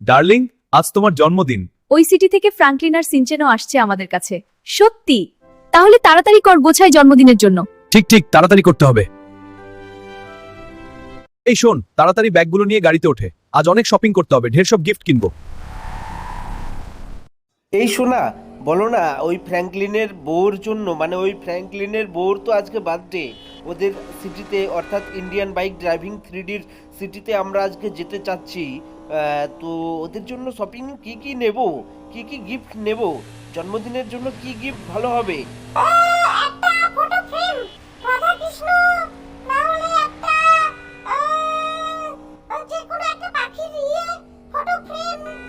Darling আজ তোমার জন্মদিন। ওই সিটি থেকে ফ্রাঙ্কলিন আর সিনচেনও আসছে আমাদের কাছে। সত্যি? তাহলে তাড়াতাড়ি কর গোছাই জন্মদিনের জন্য। ঠিক ঠিক তাড়াতাড়ি করতে হবে। এই শোন তাড়াতাড়ি ব্যাগগুলো নিয়ে গাড়িতে ওঠে। আজ অনেক শপিং করতে হবে ঢের সব গিফট কিনবো। এই শোনা বলো না ওই ফ্র্যাঙ্কলিনের বউর জন্য মানে ওই ফ্র্যাঙ্কলিনের বউর তো আজকে বার্থডে ওদের সিটিতে অর্থাৎ ইন্ডিয়ান বাইক ড্রাইভিং থ্রিডির সিটিতে আমরা আজকে যেতে চাচ্ছি। তো ওদের জন্য শপিং কি কি নেব? কি কি গিফট নেব? জন্মদিনের জন্য কি গিফট ভালো হবে? ইয়ে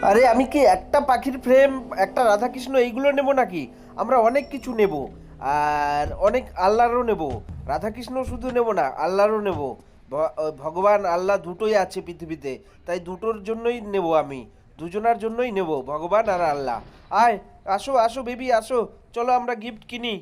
আরে আমি কি একটা পাখির ফ্রেম একটা রাধাকৃষ্ণ এইগুলো নেব নাকি? আমরা অনেক কিছু নেব। আর অনেক আল্লাহরও নেব। রাধাকৃষ্ণ শুধু নেব না আল্লাহরও নেব। ভগবান আল্লাহ দুটোই আছে পৃথিবীতে, তাই দুটোর জন্যই নেব আমি, দুজনার জন্যই নেব, ভগবান আর আল্লাহ। আয়, আসো আসো বেবি, আসো, চলো আমরা গিফট কিনি।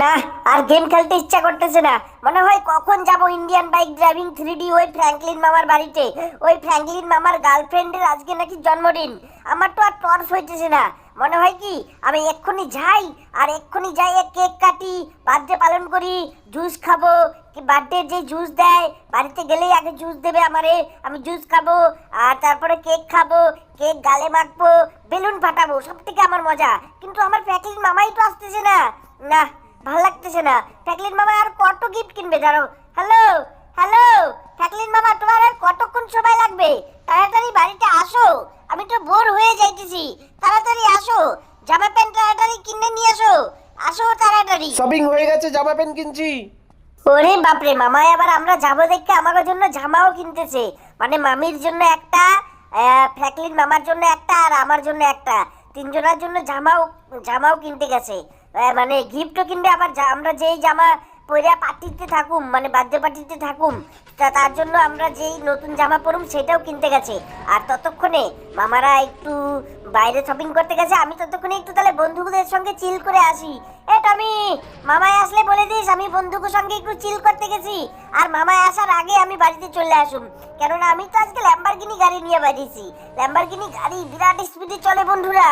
না, আর গেম খেলতে ইচ্ছা করতেছে না। মনে হয় কখন যাব Indian bike driving three D ওই ফ্র্যাঙ্কলিন মামার বাড়িতে? ওই ফ্র্যাঙ্কলিন মামার গার্লফ্রেন্ডের আজকে নাকি জন্মদিন। আমার তো আর টর্চ হইতেছে না। মনে হয় কি, আমি এক্ষুনি যাই, আর এক্ষুনি যাই কেক কাটি, বার্থডে পালন করি জুস খাব, কি বার্থডে যে জুস দেয়, বাড়িতে গেলেই আগে জুস দেবে আমারে, আমি জুস খাব, আর তারপরে কেক খাব, কেক গালে মাখবো, বেলুন ফাটাবো সব থেকে আমার মজা। কিন্তু আমার ফ্র্যাঙ্কলিন মামাই তো আসতেছে না। না, ভালো লাগতেছে না। ফ্যাকলিন মামা আর কত গিফট কিনবে, জানো? হ্যালো হ্যালো ফ্যাকলিন মামা, তোমার আর কতক্ষণ সময় লাগবে? তাড়াতাড়ি বাড়িতে আসো। আমি তো বোর হয়ে যাইতেছি। তাড়াতাড়ি আসো জামা প্যান্ট তাড়াতাড়ি কিনে নিয়ে আসো। আসো তাড়াতাড়ি। শপিং হয়ে গেছে জামা প্যান্ট কিনছি। ওরে বাপরে মামাই আবার আমরা যাব দেখে আমার জন্য জামাও কিনতেছে। মানে মামির জন্য একটা আহ, ফ্র্যাঙ্কলিন মামার জন্য একটা আর আমার জন্য একটা। তিনজনের জন্য জামাও জামাও কিনতে গেছে। মানে গিফটও কিনবে আবার আমরা যেই জামা পরে পার্টিতে থাকুম মানে বার্থডে পার্টিতে থাকুম, তা তার জন্য আমরা যেই নতুন জামা পরুম সেটাও কিনতে গেছে। আর ততক্ষণে মামারা একটু বাইরে শপিং করতে গেছে, আমি ততক্ষণে একটু তাহলে বন্ধুদের সঙ্গে চিল করে আসি। এ টমি মামায় আসলে বলে দিস, আমি বন্ধুদের সঙ্গে একটু চিল করতে গেছি। আর মামায় আসার আগে আমি বাড়িতে চলে আসুম। কেননা আমি তো আজকে ল্যাম্বারগিনি গাড়ি নিয়ে বেরিয়েছি ল্যাম্বারগিনি গাড়ি বিরাট স্পিডে চলে বন্ধুরা।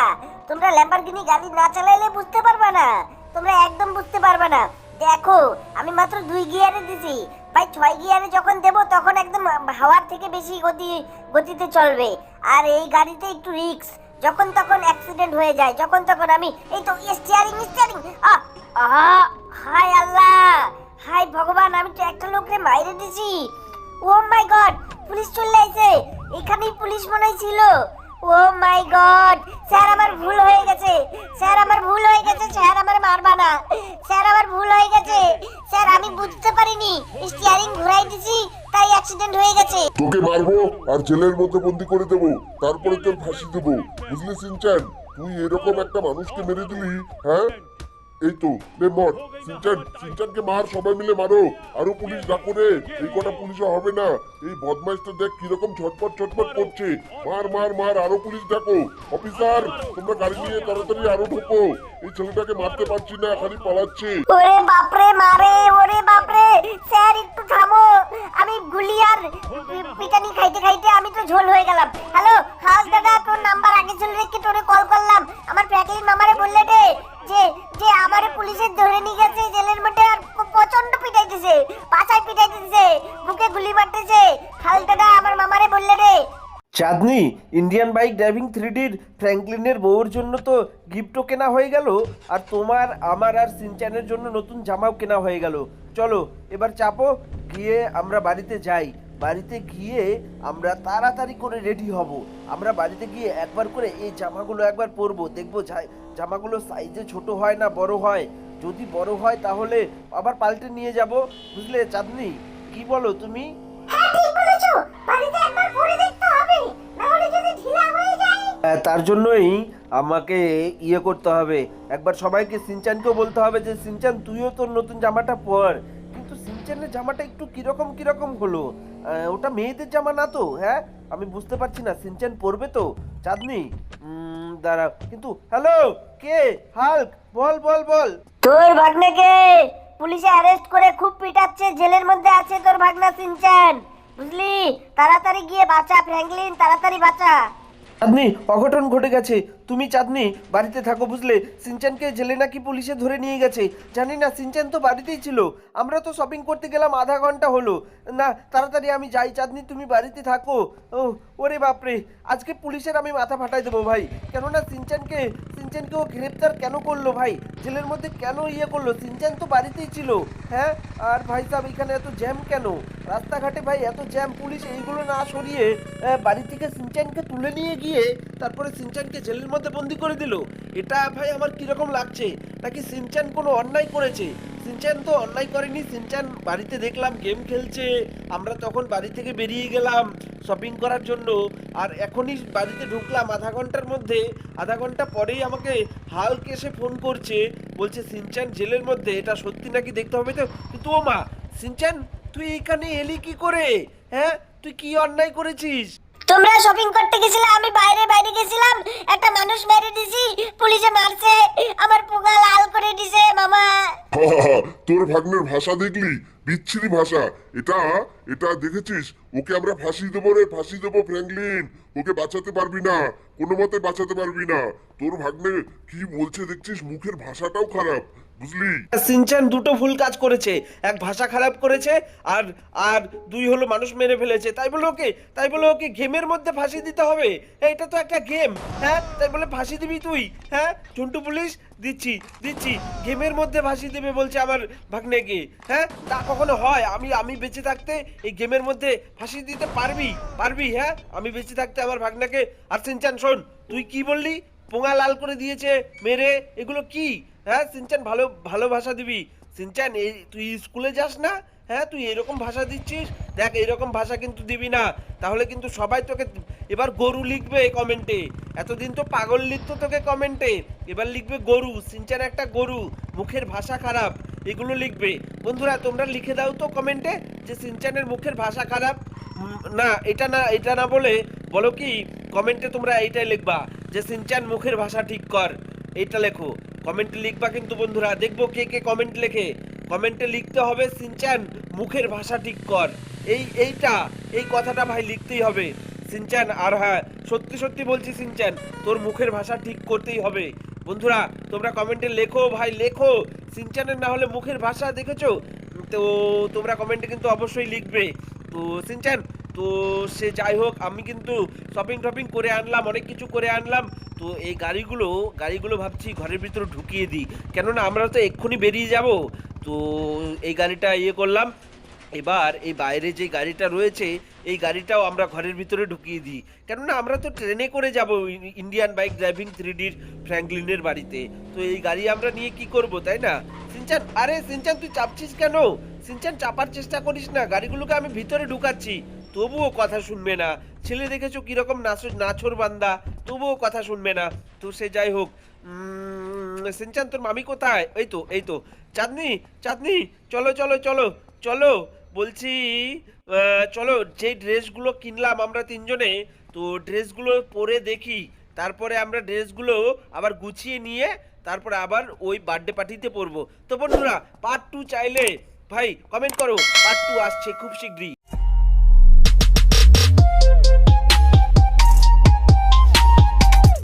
তোমরা ল্যাম্বারগিনি গাড়ি না চালাইলে বুঝতে পারবে না। তোমরা একদম বুঝতে পারবে না। দেখো, আমি মাত্র দুই গিয়ারে দিছি। ভাই, ছয় গিয়ারে যখন দেবো, তখন একদম হাওয়ার থেকে বেশি গতি, গতিতে চলবে। আর এই গাড়িতে একটু রিস্ক যখন তখন অ্যাক্সিডেন্ট হয়ে যায়, যখন তখন আমি, এই তো স্টিয়ারিং স্টিয়ারিং হাই আল্লাহ হাই ভগবান, আমি তো একটা লোকরে মাইরে দিছি। ও মাই গড পুলিশ চলে আইছে। এখানেই পুলিশ মনে ছিল। ও মাই গড স্যার আমার ভুল হয়ে গেছে। স্যার আমার ভুল হয়ে গেছে। স্যার আমার মারবা না। স্যার আমার ভুল হয়ে গেছে। স্যার আমি বুঝতে পারিনি। স্টিয়ারিং ঘুরাই দিছি, তাই অ্যাক্সিডেন্ট হয়ে গেছে। তোকে মারবো আর জেলের মধ্যে বন্দি করে দেবো। তারপরে তোর ফাঁসি দেবো। বুঝলি সিনচান তুই এরকম একটা মানুষকে মেরে দিলি হ্যাঁ? এই তো, নে মর সিনচান, সিনচানকে মার, সবাই মিলে মারো। আরও পুলিশ ডাকো রে। এই কটা পুলিশও হবে না। এই বদমাইশটা দেখ কীরকম ছটপট ছটপট করছে। মার মার মার, আরও পুলিশ ডাকো। অফিসার, তোমরা গাড়ি নিয়ে তাড়াতাড়ি আরও ঢোকো। এই ছেলেটাকে মারতে পারছি না, খালি পালাচ্ছে। ওরে বাপরে, মারে, ওরে বাপরে। স্যার, একটু থামো। আমি গুলি আর পিটানি খাইতে খাইতে আমি তো ঝোল হয়ে গেলাম। হ্যালো হাউস দাদা, তোর নাম্বার আগে ছিল রেখে তোরে কল করলাম। আমার ফ্র্যাঙ্কলিন মামারে বললে রে যে যে আমারে পুলিশে ধরে নিয়ে গেছে, জেলের মধ্যে আর প্রচণ্ড পিটাইতেছে পাছায় পিটাইতেছে, বুকে গুলি মারতেছে। দাদা আমার মামারে বললে রে। চাঁদনি ইন্ডিয়ান বাইক ড্রাইভিং থ্রিডির ফ্র্যাঙ্কলিনের বউর জন্য তো গিফটও কেনা হয়ে গেল, আর তোমার, আমার আর সিনচানের জন্য নতুন জামাও কেনা হয়ে গেল। চলো, এবার চাপো, গিয়ে আমরা বাড়িতে যাই। বাড়িতে গিয়ে আমরা তাড়াতাড়ি করে রেডি হব। আমরা বাড়িতে গিয়ে একবার করে এই জামাগুলো একবার পরবো, দেখব যা- জামাগুলো সাইজে ছোট হয় না বড় হয়। যদি বড় হয় তাহলে আবার পাল্টে নিয়ে যাব। বুঝলে চাঁদনি? কি বলো তুমি? হ্যাঁ হ্যাঁ, তার জন্যই আমাকে ইয়ে করতে হবে। একবার সবাইকে সিনচানকেও বলতে হবে যে সিনচান তুইও তোর নতুন জামাটা পর। কিন্তু সিনচানের জামাটা একটু কীরকম কীরকম হলো? ওটা মেয়েদের জামা না তো হ্যাঁ? আমি বুঝতে পারছি না। সিনচান পরবে তো? চাঁদনি? দাঁড়াও। কিন্তু হ্যালো কে? হাল্ক, বল বল বল। তোর ভাগ্নাকে পুলিশে অ্যারেস্ট করে খুব পিটাচ্ছে, জেলের মধ্যে আছে তোর ভাগনা সিনচান বুঝলি? তাড়াতাড়ি গিয়ে বাঁচা, ফ্র্যাঙ্কলিন, তাড়াতাড়ি বাঁচা। চাঁদনি, অঘটন ঘটে গেছে। তুমি চাঁদনি, বাড়িতে থাকো বুঝলে। সিনচানকে জেলে নাকি পুলিশে ধরে নিয়ে গেছে। জানি না, সিনচান তো বাড়িতেই ছিল। আমরা তো শপিং করতে গেলাম আধা ঘণ্টা হলো। না, তাড়াতাড়ি আমি যাই। চাঁদনি, তুমি বাড়িতে থাকো। ও ওরে বাপরে। আজকে পুলিশের আমি মাথা ফাটাই দেবো ভাই। কেননা সিনচানকে সিনচানকে ও গ্রেপ্তার কেন করল ভাই? জেলের মধ্যে কেন ইয়ে করল? সিনচান তো বাড়িতেই ছিল। হ্যাঁ? আর ভাই সাহেব, এখানে এত জ্যাম কেন? রাস্তাঘাটে ভাই এত জ্যাম পুলিশ এইগুলো না সরিয়ে বাড়ি থেকে সিনচানকে তুলে নিয়ে গিয়ে তারপরে সিনচানকে জেলের মধ্যে বন্দি করে দিল। এটা ভাই আমার কীরকম লাগছে? নাকি সিনচান কোনো অন্যায় করেছে? সিনচান তো অন্যায় করেনি। সিনচান বাড়িতে দেখলাম গেম খেলছে। আমরা তখন বাড়ি থেকে বেরিয়ে গেলাম শপিং করার জন্য। আর এখনই বাড়িতে ঢুকলাম আধা ঘণ্টার মধ্যে। আধা ঘণ্টা পরেই আমাকে হালক এসে ফোন করছে। বলছে সিনচান জেলের মধ্যে? এটা সত্যি নাকি দেখতে হবে তো? কিন্তু ও মা সিনচান তুই এখানে এলি কি করে? হ্যাঁ? তুই কি অন্যায় করেছিস? তোমরা শপিং করতে গেছিলে আমি বাইরে বাইরে গেছিলাম। একটা মানুষ মেরে দিছি পুলিশে মারছে আমার পোকা লাল করে দিছে মামা। তোর ভাগ্নের ভাষা দেখলি? বিচ্ছিরি ভাষা। এটা এটা দেখেছিস? ওকে আমরা ফাঁসি দেবো রে, ফাঁসি দেবো ফ্র্যাঙ্কলিন। ওকে বাঁচাতে পারবি না, কোনো মতে বাঁচাতে পারবি না। তোর ভাগ্নে কি বলছে দেখছিস? মুখের ভাষাটাও খারাপ, বুঝলি? সিনচান দুটো ভুল কাজ করেছে। এক ভাষা খারাপ করেছে, আর আর দুই হলো মানুষ মেরে ফেলেছে। তাই বলে ওকে, তাই বলে ওকে গেমের মধ্যে ফাঁসি দিতে হবে। এটা তো একটা গেম। হ্যাঁ তাই বলে ফাঁসি দিবি তুই। হ্যাঁ ঝুন্টু পুলিশ, দিচ্ছি দিচ্ছি। গেমের মধ্যে ফাঁসি দেবে বলছে আমার ভাগ্নেকে হ্যাঁ? তা কখনো হয়? আমি আমি বেঁচে থাকতে এই গেমের মধ্যে ফাঁসি দিতে পারবি? পারবি হ্যাঁ? আমি বেঁচে থাকতে আমার ভাগ্নাকে। আর সিনচান, শোন, তুই কি বললি? পোঙা লাল করে দিয়েছে মেরে। এগুলো কি? হ্যাঁ সিনচান ভালো ভালো ভাষা দিবি। সিনচান, এই তুই স্কুলে যাস না? হ্যাঁ তুই এরকম ভাষা দিচ্ছিস? দেখ, এরকম ভাষা কিন্তু দিবি না। তাহলে কিন্তু সবাই তোকে, এবার গরু লিখবে কমেন্টে। এতদিন তো পাগল লিখতো তোকে কমেন্টে। এবার লিখবে গরু। সিনচান একটা গরু। মুখের ভাষা খারাপ। এগুলো লিখবে। বন্ধুরা, তোমরা লিখে দাও তো কমেন্টে যে সিনচানের মুখের ভাষা খারাপ। না, এটা না এটা না বলে, বলো কি কমেন্টে তোমরা এইটাই লিখবা যে সিনচান মুখের ভাষা ঠিক কর। এইটা লেখো। কমেন্টে লিখবা কিন্তু বন্ধুরা, দেখব কে কে কমেন্ট লেখে। কমেন্টে লিখতে হবে সিনচান মুখের ভাষা ঠিক কর। এই, এইটা, এই কথাটা ভাই লিখতেই হবে। সিনচান আর হ্যাঁ সত্যি সত্যি বলছি সিনচান তোর মুখের ভাষা ঠিক করতেই হবে। বন্ধুরা, তোমরা কমেন্টে লেখো, ভাই লেখো। সিনচানের না হলে মুখের ভাষা দেখেছ? তো তোমরা কমেন্টে কিন্তু অবশ্যই লিখবে। তো সিনচান, তো সে যাই হোক, আমি কিন্তু শপিং টপিং করে আনলাম, অনেক কিছু করে আনলাম। তো এই গাড়িগুলো গাড়িগুলো ভাবছি ঘরের ভিতরে ঢুকিয়ে দিই। কেননা আমরা তো এক্ষুনি বেরিয়ে যাব। তো এই গাড়িটা ইয়ে করলাম। এবার এই বাইরে যে গাড়িটা রয়েছে, এই গাড়িটাও আমরা ঘরের ভিতরে ঢুকিয়ে দিই। কেননা আমরা তো ট্রেনে করে যাব ইন্ডিয়ান বাইক ড্রাইভিং থ্রি ডির ফ্র্যাঙ্কলিনের বাড়িতে। তো এই গাড়ি আমরা নিয়ে কি করব, তাই না? সিনচান, আরে সিনচান, তুই চাপছিস কেন? সিনচান, চাপার চেষ্টা করিস না, গাড়িগুলোকে আমি ভিতরে ঢুকাচ্ছি। তবুও কথা শুনবে না। ছেলে দেখেছ কীরকম নাচর নাছর বান্দা? তবুও কথা শুনবে না। তো সে যাই হোক সিনচান, তোর মামি কোথায়? এই তো এই তো। চাঁদনি চাঁদনি, চলো চলো চলো চলো। বলছি চলো যে ড্রেসগুলো কিনলাম আমরা তিনজনে, তো ড্রেসগুলো পরে দেখি। তারপরে আমরা ড্রেসগুলো আবার গুছিয়ে নিয়ে তারপরে আবার ওই বার্থডে পার্টিতে পরবো। তো বন্ধুরা পার্ট টু চাইলে, ভাই কমেন্ট করো পার্ট টু আসছে খুব শীঘ্রই।